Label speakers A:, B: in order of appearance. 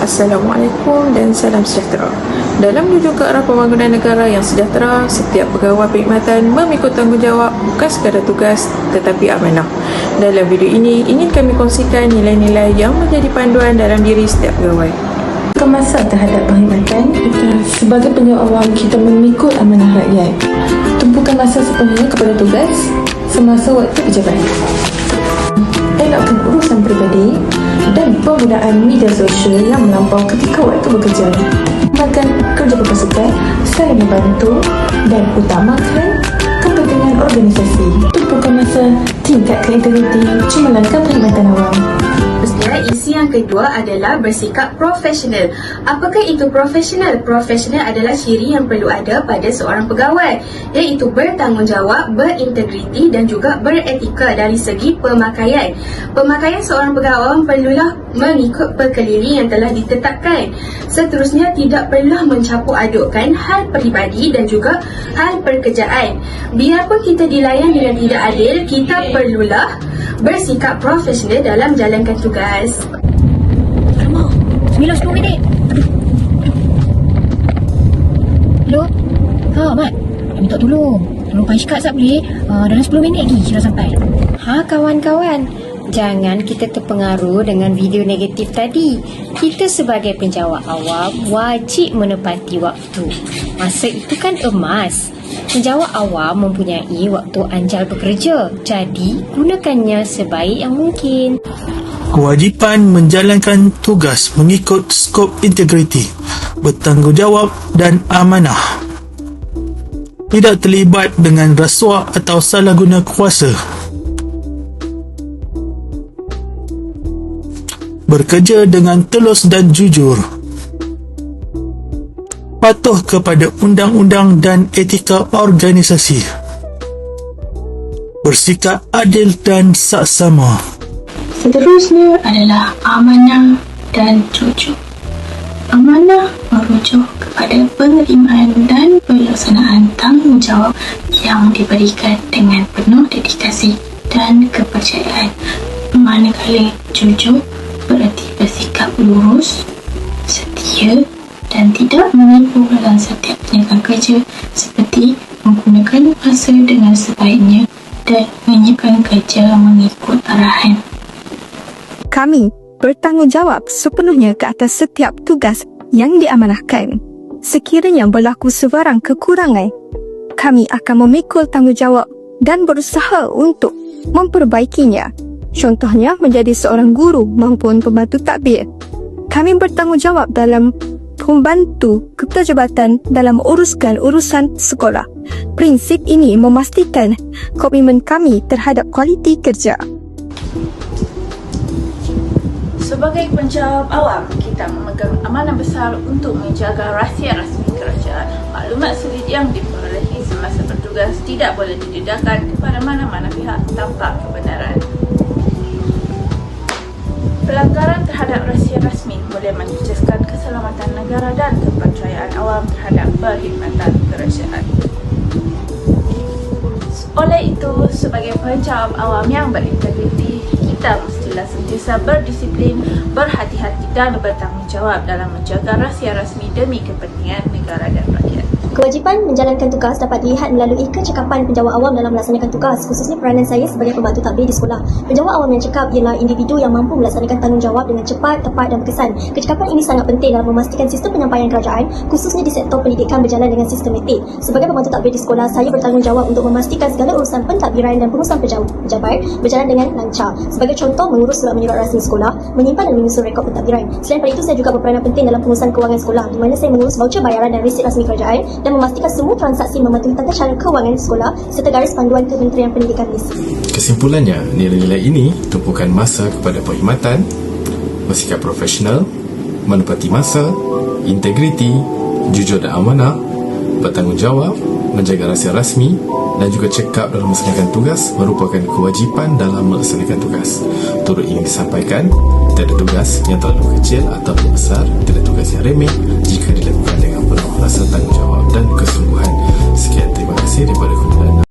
A: Assalamualaikum dan salam sejahtera. Dalam menuju ke arah pembangunan negara yang sejahtera, setiap pegawai perkhidmatan memikul tanggungjawab bukan sekadar tugas tetapi amanah. Dalam video ini, ingin kami kongsikan nilai-nilai yang menjadi panduan dalam diri setiap pegawai.
B: Kemasa terhadap perkhidmatan sebagai penjawat awam kita memikul amanah rakyat tumpukan masa sepenuhnya kepada tugas semasa waktu pejabat elakkan urusan peribadi dan penggunaan media sosial yang melampau ketika waktu bekerja. Kembangkan kerja berpasukan saling membantu dan utamakan kepentingan organisasi. Tumpukan masa tingkatkan integriti cemerlangkan perkhidmatan awam
C: yang kedua adalah bersikap profesional. Apakah itu profesional? Profesional adalah ciri yang perlu ada pada seorang pegawai, iaitu bertanggungjawab, berintegriti dan juga beretika dari segi pemakaian. Pemakaian seorang pegawai perlulah mengikut perkeliling yang telah ditetapkan. Seterusnya, tidak perlu mencampur adukkan hal peribadi dan juga hal pekerjaan. Biarpun kita dilayan dengan tidak adil, kita perlulah bersikap profesional dalam jalankan tugas.
D: Alamak, 9-10 minit. Hello? Ha, Mat. Kami minta tolong. Tolong Pak Ishkat sat boleh? Uh, dalam 10 minit lagi kita sampai.
E: Ha kawan-kawan, jangan kita terpengaruh dengan video negatif tadi. Kita sebagai penjawat awam wajib menepati waktu. Masa itu kan emas. Penjawat awam mempunyai waktu anjal bekerja. Jadi, gunakannya sebaik yang mungkin.
F: Kewajipan menjalankan tugas mengikut skop integriti, bertanggungjawab dan amanah. Tidak terlibat dengan rasuah atau salah guna kuasa. Bekerja dengan telus dan jujur. Patuh kepada undang-undang dan etika organisasi. Bersikap adil dan saksama.
G: Seterusnya adalah amanah dan jujur. Amanah merujuk kepada penerimaan dan pelaksanaan tanggungjawab yang diberikan dengan penuh dedikasi dan kepercayaan. Manakala jujur bererti bersikap lurus, setia dan tidak menipu dalam setiap tindakan kerja seperti menggunakan masa dengan sebaiknya dan menyiapkan kerja mengikut arahan.
H: Kami bertanggungjawab sepenuhnya ke atas setiap tugas yang diamanahkan. Sekiranya berlaku sebarang kekurangan, kami akan memikul tanggungjawab dan berusaha untuk memperbaikinya. Contohnya menjadi seorang guru maupun pembantu takbir. Kami bertanggungjawab dalam membantu kepejabat dalam uruskan urusan sekolah. Prinsip ini memastikan komitmen kami terhadap kualiti kerja.
I: Sebagai penjawab awam, kita memegang amanah besar untuk menjaga rahsia rasmi kerajaan. Maklumat sulit yang diperolehi semasa bertugas tidak boleh didedahkan kepada mana-mana pihak tanpa kebenaran. Pelanggaran terhadap rahsia rasmi boleh menjejaskan keselamatan negara dan kepercayaan awam terhadap perkhidmatan kerajaan. Oleh itu, sebagai penjawab awam yang berintegriti, kita mestilah sentiasa berdisiplin, berhati-hati dan bertanggungjawab dalam menjaga rahsia rasmi demi kepentingan negara dan rakyat.
J: Kewajipan menjalankan tugas dapat dilihat melalui kecekapan penjawat awam dalam melaksanakan tugas, khususnya peranan saya sebagai pembantu takbir di sekolah. Penjawat awam yang cekap ialah individu yang mampu melaksanakan tanggungjawab dengan cepat, tepat dan berkesan. Kecekapan ini sangat penting dalam memastikan sistem penyampaian kerajaan, khususnya di sektor pendidikan berjalan dengan sistematik. Sebagai pembantu takbir di sekolah, saya bertanggungjawab untuk memastikan segala urusan pentadbiran dan pengurusan pejabat berjalan dengan lancar. Sebagai contoh, mengurus surat menyurat rasmi sekolah, menyimpan dan menyusun rekod pentadbiran. Selain itu, saya juga berperanan penting dalam pengurusan kewangan sekolah, di mana saya mengurus voucher bayaran dan resit rasmi kerajaan dan memastikan semua transaksi mematuhi tata cara kewangan sekolah serta garis panduan Kementerian Pendidikan Malaysia.
K: Kesimpulannya, nilai-nilai ini tumpukan masa kepada perkhidmatan, bersikap profesional, menepati masa, integriti, jujur dan amanah, bertanggungjawab, menjaga rahsia rasmi dan juga cekap dalam melaksanakan tugas merupakan kewajipan dalam melaksanakan tugas. Turut ingin disampaikan, tidak ada tugas yang terlalu kecil atau besar, tidak ada tugas yang remeh jika dilakukan dengan penuh rasa tanggungjawab dan kesungguhan. Sekian terima kasih daripada Kuala